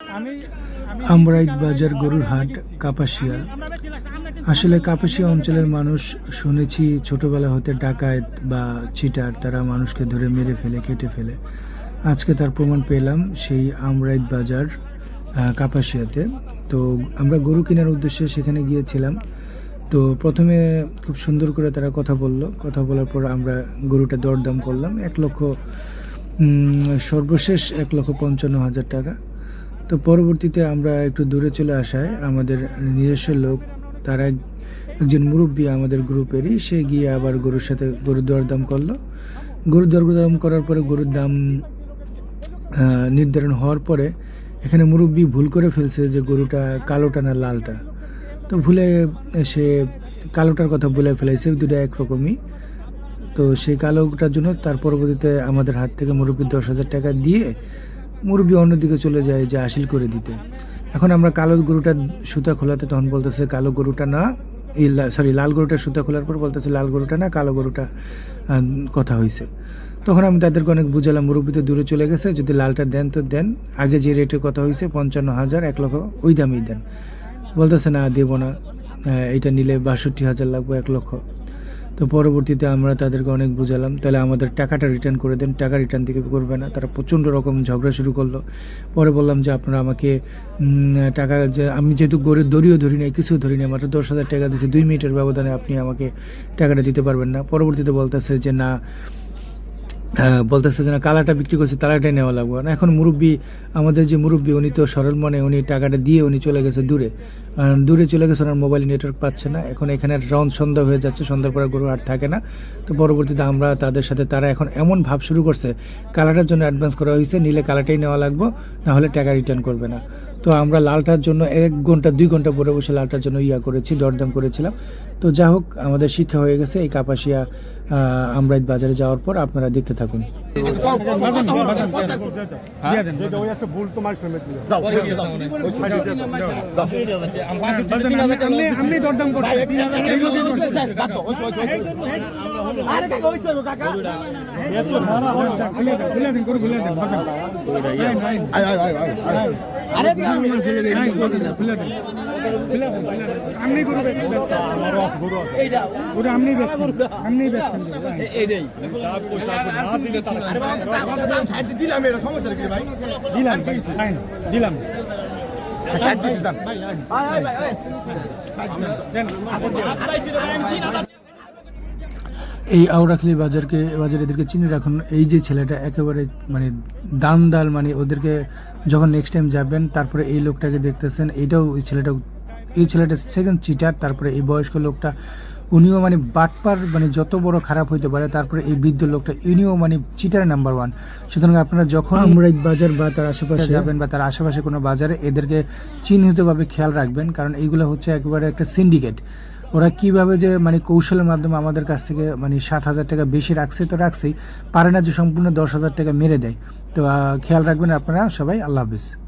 আমি আমি আমরাইত বাজার গরুর হাট, কাপাসিয়া। আসলে কাপাসিয়া অঞ্চলের মানুষ শুনেছি, ছোটবেলা হতে ডাকাত বা চিটার, তারা মানুষকে ধরে মেরে ফেলে, কেটে ফেলে। আজকে তার প্রমাণ পেলাম সেই আমরাইত বাজার কাপাসিয়াতে। তো আমরা গরু কেনার উদ্দেশ্যে সেখানে গিয়েছিলাম। তো প্রথমে খুব সুন্দর করে তারা কথা বলল। কথা বলার পর আমরা গরুটা দরদাম করলাম। এক লক্ষ সর্বশেষ এক লক্ষ পঞ্চান্ন হাজার টাকা। তো পরবর্তীতে আমরা একটু দূরে চলে আসায় আমাদের নিজস্ব লোক, তারা এক- একজন মুরব্বী আমাদের গ্রুপেরই সে গিয়ে আবার গরুর সাথে গরুর দরদাম করল। গরুর দরদাম করার পরে গরুর দাম নির্ধারণ হওয়ার পরে এখানে মুরব্বী ভুল করে ফেলছে যে গরুটা কালোটা না লালটা। তো ভুলে সে কালোটার কথা বলে ফেলেছে দুটা একরকমই। তো সেই কালোটার জন্য তার পরবর্তীতে আমাদের হাত থেকে মুরব্বী দশ হাজার টাকা দিয়ে মুরব্বী অন্যদিকে চলে যায় যে হাসিল করে দিতে। এখন আমরা কালো গরুটা সুতা খোলাতে তখন বলতেছে, কালো গরুটা না সরি লাল গরুটা সুতা খোলার পর বলতেছে, লাল গরুটা না, কালো গরুটা কথা হয়েছে তখন আমি তাদেরকে অনেক বুঝালাম, মুরব্বী তো দূরে চলে গেছে, যদি লালটা দেন তো দেন, আগে যে রেটে কথা হয়েছে পঞ্চান্ন হাজার, এক লক্ষ, ওই দামেই দেন। বলতেছে, না, দেবো না এইটা নিলে বাষট্টি হাজার লাগবে, এক লক্ষ। তো পরবর্তীতে আমরা তাদেরকে অনেক বুঝালাম। তাহলে আমাদের টাকাটা রিটার্ন করে দেন। টাকা রিটার্ন দিকে করবে না। তারা প্রচণ্ড রকম ঝগড়া শুরু করল। পরে বললাম যে, আপনারা আমাকে টাকা যে, আমি যেহেতু গড়ে দড়িও ধরি নাই, কিছু ধরি না মাত্র দশ হাজার টাকা দিয়েছি। দুই মিনিটের ব্যবধানে আপনি আমাকে টাকাটা দিতে পারবেন না। পরবর্তীতে বলতেছে যে, না বলতেছে যে কালাটা বিক্রি করছে, তালাটাই নেওয়া লাগবে। না এখন মুরব্বী, আমাদের যে মুরব্বী, উনি তো সরল মনে, উনি টাকাটা দিয়ে উনি চলে গেছে দূরে। দূরে চলে গেছে ওনার মোবাইল নেটওয়ার্ক পাচ্ছে না। এখন এখানে রাউন্ড সন্ধ্যা হয়ে যাচ্ছে, সন্ধ্যার পরে গরু আর থাকে না। তো পরবর্তীতে আমরা তাদের সাথে, তারা এখন এমন ভাব শুরু করছে কালাটার জন্য অ্যাডভান্স করা হয়েছে, নিলে কালাটাই নেওয়া লাগবে, না হলে টাকা রিটার্ন করবে না। তো আমরা লালটার জন্য এক ঘণ্টা, দুই ঘণ্টা পরে বসে লালটার জন্য ইয়া করেছি, দরদাম করেছিলাম। তো যা হোক আমাদের শিক্ষা হয়ে গেছে, এই কাপাসিয়া আমরা বাজারে যাওয়ার পর আপনারা দেখতে থাকুন আমি। আপনি গরু বেচছেন এইটা গরু এই আওড়াখালি বাজারকে, বাজার এদেরকে চিনে রাখুন। এই যে ছেলেটা একেবারে মানে দান দাল মানে ওদেরকে যখন নেক্সট টাইম যাবেন, তারপরে এই লোকটাকে দেখতেছেন এইটাও এই ছেলেটা এই ছেলেটা সেকেন্ড চিটার তারপরে এই বয়স্ক লোকটা উনিও মানে বাটপার মানে যত বড় খারাপ হইতে পারে তারপরে এই বৃদ্ধ লোকটা ইনিও মানে চিটার নাম্বার ওয়ান সুতরাং আপনারা যখন আমরা বাজার বা তার আশেপাশে যাবেন বা তার আশেপাশে কোনো বাজারে এদেরকে চিহ্নিতভাবে খেয়াল রাখবেন কারণ এইগুলো হচ্ছে একেবারে একটা সিন্ডিকেট ওরা কীভাবে যে মানে কৌশলের মাধ্যমে আমাদের কাছ থেকে মানে সাত হাজার টাকা বেশি রাখছে তো রাখছেই। পারে না যে সম্পূর্ণ দশ হাজার টাকা মেরে দেয়। তো খেয়াল রাখবেন আপনারা সবাই। আল্লাহ হাফিজ।